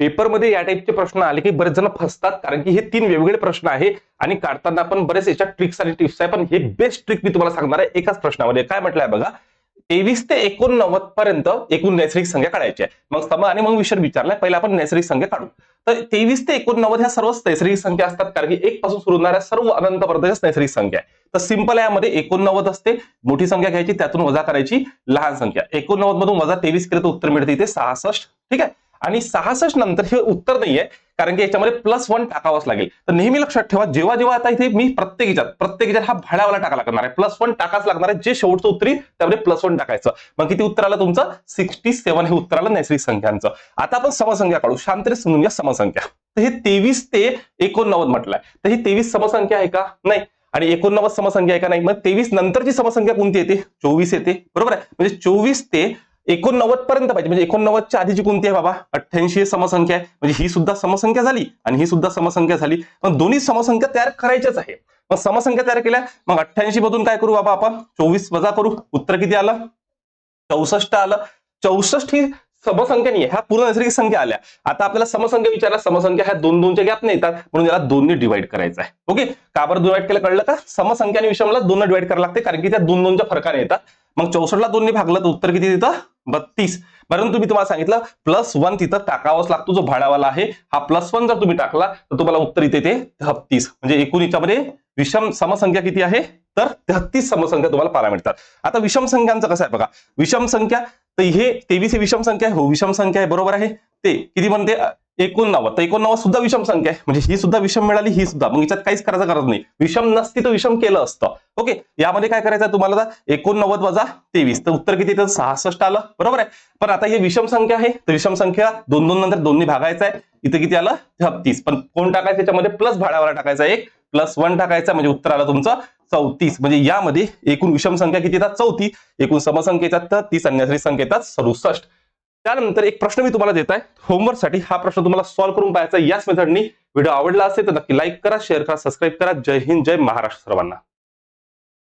पेपरमध्ये या टाईपचे प्रश्न आले की बरेच जण फसतात कारण की हे तीन वेगवेगळे प्रश्न आहे आणि काढताना आपण बरेच याच्या ट्रिक्स आणि टिप्स आहे. पण हे बेस्ट ट्रिक मी तुम्हाला सांगणार आहे एकाच प्रश्नामध्ये. काय म्हटलंय बघा तेवीस ते एकोणनव्वद पर्यंत एकूण नैसर्गिक संख्या काढायची आहे. मग सम आणि मग विषय विचारलाय पहिला आपण नैसर्गिक संख्या काढू. तर तेवीस ते एकोणनव्वद ह्या सर्वच नैसर्गिक संख्या असतात कारण की एक पासून सुरू होणाऱ्या सर्व अनंतपर्यंतच्या नैसर्गिक संख्या आहे. तर सिंपल यामध्ये एकोणनव्वद असते मोठी संख्या घ्यायची त्यातून वजा करायची लहान संख्या. एकोणनव्वद मधून वजा तेवीस केलं तर उत्तर मिळते इथे सहासष्ट ठीक आहे? आणि सहासष्ट नंतर हे उत्तर नाहीये कारण की याच्यामध्ये प्लस वन टाकावंच लागेल. तर नेहमी लक्षात ठेवा जेव्हा जेव्हा आता इथे मी प्रत्येक याच्यात प्रत्येक याच्यात हा भाड्यावाला टाका लागणार आहे. प्लस वन टाकाच लागणार आहे जे शेवटचं उत्तर त्यामध्ये प्लस वन टाकायचं. मग किती उत्तर आलं तुमचं? सिक्स्टी सेव्हन हे उत्तर आलं नैसर्गिक संख्यांचं. आता आपण समसंख्या काढू. शांततेने समजून घ्या समसंख्या. तर हे तेवीस ते एकोणनव्वद म्हटलंय. तर ही तेवीस समसंख्या आहे का? नाही. आणि एकोणनव्वद समसंख्या आहे का नाही? मग तेवीस नंतरची समसंख्या कोणती येते? चोवीस येते. बरोबर आहे? म्हणजे चोवीस ते एकोणनव्वद पर्यंत पाहिजे. म्हणजे एकोणनव्वदच्या आधीची कोणती आहे बाबा? अठ्ठ्याऐंशी समसंख्या आहे. म्हणजे ही सुद्धा समसंख्या झाली आणि ही सुद्धा समसंख्या झाली. पण दोन्ही समसंख्या तयार करायच्याच आहे. मग समसंख्या तयार केल्या मग अठ्ठ्याऐंशी मधून काय करू बाबा आपण? चोवीस वजा करू. उत्तर किती आलं? चौसष्ट आलं. चौसष्ट ही समसंख्या नाही ह्या पूर्ण नैसर्गिक संख्या आल्या. आता आपल्याला समसंख्या विचारला समसंख्या ह्या दोन दोनच्या गॅप नाही येतात. म्हणून याला दोन्ही डिवाइड करायचं आहे. ओके? का बरं डिवाइड केलं? कळलं का? समसंख्या आणि विषमला दोन डिवाइड करायला लागते कारण की त्या दोन दोनच्या फरकाने येतात. मग चौसष्टला दोन्ही भागलं तर उत्तर किती देतं? बत्तीस. परंतु मी तुम्हाला सांगितलं प्लस वन तिथं टाकावाच लागतो जो भाडावाला आहे हा प्लस वन जर तुम्ही टाकला तर तुम्हाला उत्तर इथे ते तेहत्तीस म्हणजे एकूण याच्यामध्ये विषम समसंख्या किती आहे? तर तेहत्तीस समसंख्या तुम्हाला पाहायला मिळतात. आता विषम संख्यांचं कसं आहे बघा? विषम संख्या तर हे तेवीस ही विषम संख्या आहे. हो विषम संख्या आहे बरोबर आहे. ते किती म्हणते एकोणनव्वद. तर एकोणनव्वद सुद्धा विषम संख्या आहे. म्हणजे ही सुद्धा विषम मिळाली ही सुद्धा. मग याच्यात काहीच करायचं गरज नाही. विषम नसती तर विषम केलं असतं. ओके? यामध्ये काय करायचं तुम्हाला एकोणनव्वद वजा तेवीस. तर उत्तर किती? तर सहासष्ट आलं. बरोबर आहे? पण आता हे विषम संख्या आहे. तर विषम संख्या दोन दोन नंतर दोन्ही भागायचा आहे. इथे किती आलं? छत्तीस. पण कोण टाकायचं? त्याच्यामध्ये प्लस भाड्यावाला टाकायचा एक प्लस वन टाकायचा. म्हणजे उत्तर आलं तुमचं चौतीस. म्हणजे यामध्ये एकूण विषम संख्या किती येतात? चौथी एकूण समसंख्येचा तर तीस. आणि संख्येतात सदुसष्ट. त्यानंतर एक प्रश्न मी तुम्हाला देत आहे. होमवर्कसाठी हा प्रश्न तुम्हाला सॉल्व्ह करून पाहायचा याच मेथडनी व्हिडिओ आवडला असेल तर नक्की लाईक करा शेअर करा सबस्क्राईब करा. जय हिंद जय महाराष्ट्र सर्वांना.